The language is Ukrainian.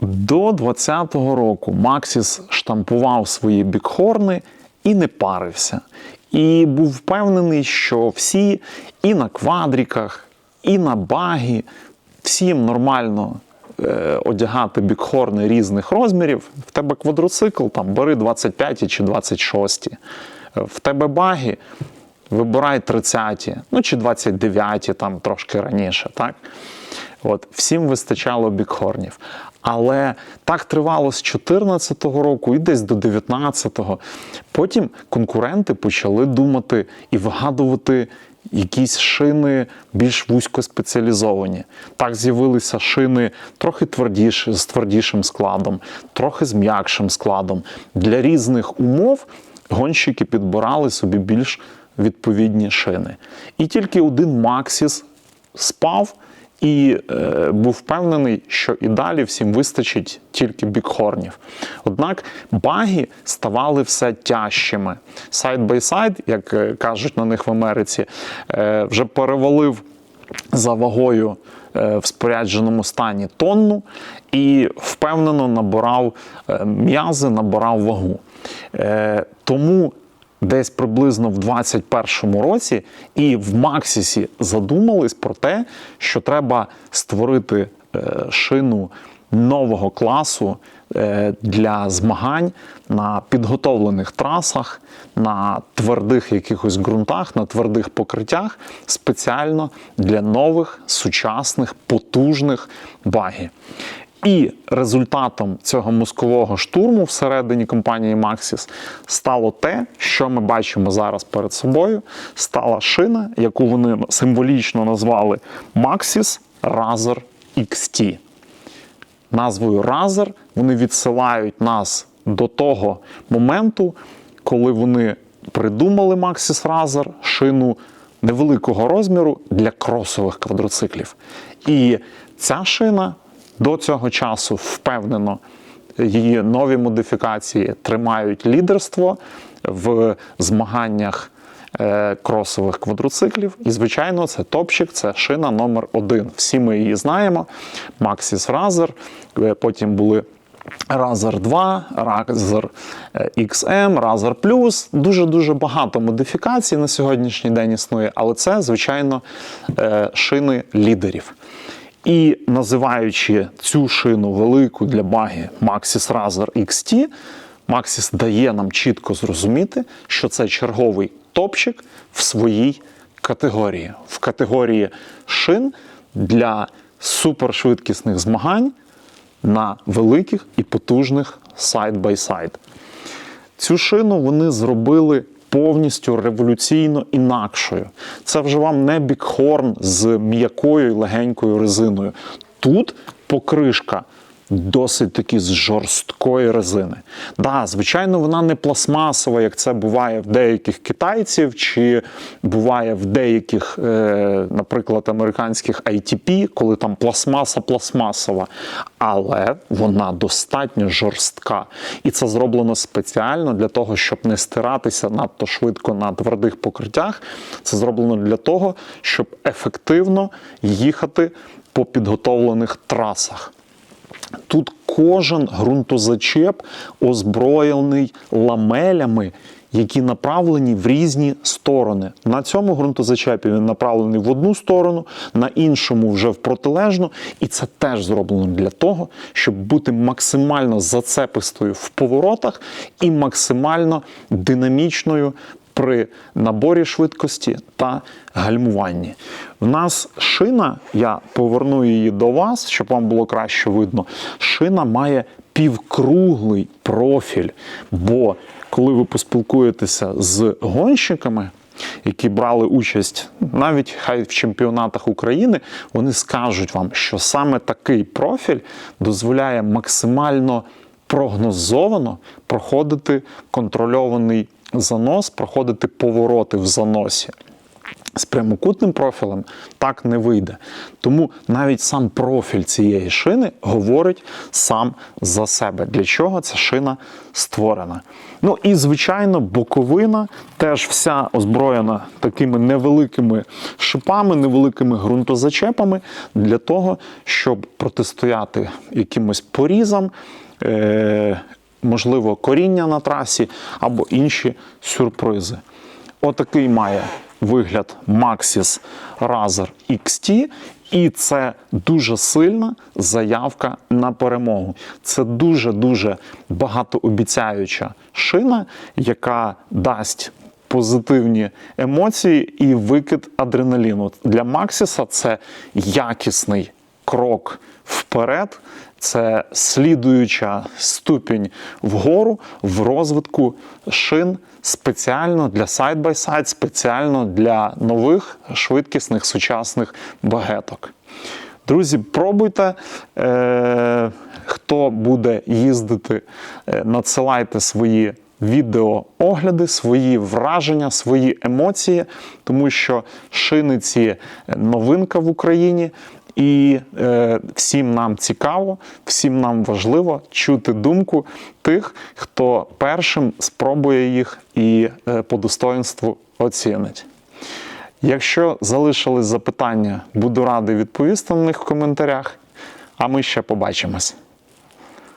До 20-го року Максіс штампував свої бікхорни і не парився. І був впевнений, що всі і на квадріках, і на багі, всім нормально е, одягати бікхорни різних розмірів. В тебе квадроцикл, там бери 25 чи 26. В тебе баги, вибирай 30, ну чи 29, там трошки раніше, так? От, всім вистачало бікхорнів. Але так тривало з 14-го року і десь до 19-го. Потім конкуренти почали думати і вигадувати якісь шини більш вузькоспеціалізовані. Так з'явилися шини трохи твердіші, з твердішим складом, трохи з м'якшим складом. Для різних умов гонщики підбирали собі більш відповідні шини. І тільки один Максіс спав і е, був впевнений, що і далі всім вистачить тільки бікхорнів. Однак баги ставали все тяжчими. Сайд бай сайд, як е, кажуть на них в Америці, е, вже перевалив за вагою е, в спорядженому стані тонну і впевнено набирав е, м'язи, набирав вагу. Тому десь приблизно в 21-му році і в Максісі задумались про те, що треба створити е, шину нового класу е, для змагань на підготовлених трасах, на твердих якихось ґрунтах, на твердих покриттях спеціально для нових сучасних потужних багів. І результатом цього мозкового штурму всередині компанії Maxis стало те, що ми бачимо зараз перед собою. Стала шина, яку вони символічно назвали Maxis Razer XT. Назвою Razer вони відсилають нас до того моменту, коли вони придумали Maxis Razer шину невеликого розміру для кросових квадроциклів. І ця шина до цього часу впевнено її нові модифікації тримають лідерство в змаганнях е, кросових квадроциклів. І, звичайно, це топчик, це шина номер один. Всі ми її знаємо. Maxis Razer, е, потім були. Razer 2, Razer XM, Razer Plus. Дуже-дуже багато модифікацій на сьогоднішній день існує, але це, звичайно, е, шини лідерів. І називаючи цю шину велику для баги Maxis Razer XT, Maxis дає нам чітко зрозуміти, що це черговий топчик в своїй категорії, в категорії шин для супершвидкісних змагань на великих і потужних сайд-бай-сайд. Цю шину вони зробили повністю революційно інакшою. Це вже вам не бікхорн з м'якою легенькою резиною. Тут покришка досить таки з жорсткої резини. Да, звичайно, вона не пластмасова, як це буває в деяких китайців, чи буває в деяких, е, наприклад, американських ITP, коли там пластмаса пластмасова. Але вона достатньо жорстка. І це зроблено спеціально для того, щоб не стиратися надто швидко на твердих покриттях. Це зроблено для того, щоб ефективно їхати по підготовлених трасах. Тут кожен ґрунтозачеп озброєний ламелями, які направлені в різні сторони. На цьому ґрунтозачепі він направлений в одну сторону, на іншому вже в протилежну. І це теж зроблено для того, щоб бути максимально зацепистою в поворотах і максимально динамічною при наборі швидкості та гальмуванні. В нас шина, я поверну її до вас, щоб вам було краще видно. Шина має півкруглий профіль. Бо коли ви поспілкуєтеся з гонщиками, які брали участь навіть хай в чемпіонатах України, вони скажуть вам, що саме такий профіль дозволяє максимально прогнозовано проходити контрольований занос, проходити повороти в заносі. з прямокутним профілем так не вийде. Тому навіть сам профіль цієї шини говорить сам за себе, для чого ця шина створена. Ну і, звичайно, боковина теж вся озброєна такими невеликими шипами, невеликими ґрунтозачепами для того, щоб протистояти якимось порізам. Можливо, коріння на трасі або інші сюрпризи. Отакий має вигляд Maxis Razer XT, і це дуже сильна заявка на перемогу. Це дуже-дуже багатообіцяюча шина, яка дасть позитивні емоції і викид адреналіну. Для Максіса це якісний крок вперед. Це слідуюча ступінь вгору в розвитку шин спеціально для сайд-бай-сайд, спеціально для нових швидкісних сучасних багеток. Друзі, пробуйте. Е, хто буде їздити, е, надсилайте свої відеоогляди, свої враження, свої емоції, тому що шини ці новинка в Україні. І е, всім нам цікаво, всім нам важливо чути думку тих, хто першим спробує їх і е, по достоинству оцінить. Якщо залишились запитання, буду радий відповісти на них в коментарях. А ми ще побачимось.